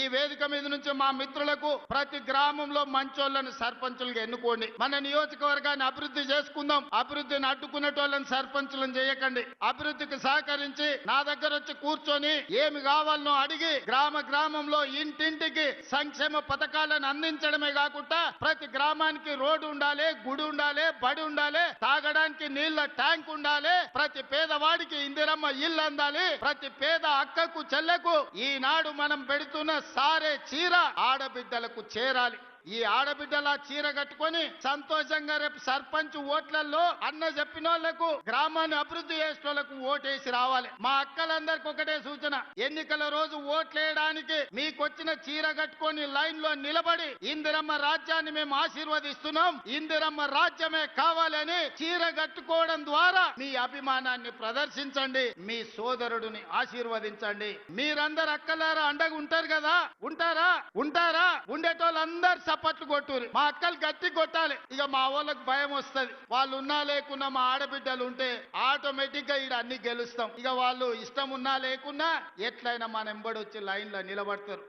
ఈ వేదిక మీద నుంచి మా మిత్రులకు ప్రతి గ్రామంలో మంచోళ్ళని సర్పంచులుగా ఎన్నుకోండి. మన నియోజకవర్గాన్ని అభివృద్ధి చేసుకుందాం. అభివృద్ధిని అడ్డుకునేటోళ్ళని సర్పంచులను చేయకండి. అభివృద్ధికి సహకరించి నా దగ్గర వచ్చి కూర్చొని ఏమి కావాలనో అడిగి గ్రామ గ్రామంలో ఇంటింటికి సంక్షేమ పథకాలను అందించడమే కాకుండా ప్రతి గ్రామానికి రోడ్డు ఉండాలి గుడి ఉండాలి బడి ఉండాలి తాగడానికి నీళ్ళ ట్యాంక్ ఉండాలి ప్రతి పేదవాడికి ఇందిరమ్మ ఇల్లు అందాలి ప్రతి పేద అక్కకు చెల్లెకు ఈనాడు మనం పెడుతున్న సారే చీర ఆడబిడ్డలకు చేరాలి. ఈ ఆడబిడ్డల చీర కట్టుకొని సంతోషంగా రేపు సర్పంచ్ ఓట్లలో అన్న చెప్పిన వాళ్ళకు గ్రామాన్ని అభివృద్ధి చేసిన వాళ్ళకు ఓటేసి రావాలి. మా అక్కలందరికి ఒకటే సూచన. ఎన్నికల రోజు ఓట్లేయడానికి మీకొచ్చిన చీర కట్టుకొని లైన్లో నిలబడి ఇందిరమ్మ రాజ్యాన్ని మేము ఆశీర్వదిస్తున్నాం. ఇందిరమ్మ రాజ్యమే కావాలని చీర కట్టుకోవడం ద్వారా మీ అభిమానాన్ని ప్రదర్శించండి. మీ సోదరుడిని ఆశీర్వదించండి. మీరందరు అక్కలారా అండగా ఉంటారు కదా? ఉంటారా? ఉంటారా? ఉండేటోళ్ళందరు చప్పట్లు కొట్టురు మా అక్కలు గట్టి కొట్టాలి. ఇక మా వాళ్ళకి భయం వస్తది. వాళ్ళు ఉన్నా లేకున్నా మా ఆడబిడ్డలు ఉంటే ఆటోమేటిక్గా ఈడ అన్ని గెలుస్తాం. ఇక వాళ్ళు ఇష్టం ఉన్నా లేకున్నా ఎట్లయినా మన ఎంబడి వచ్చి లైన్లో నిలబడతారు.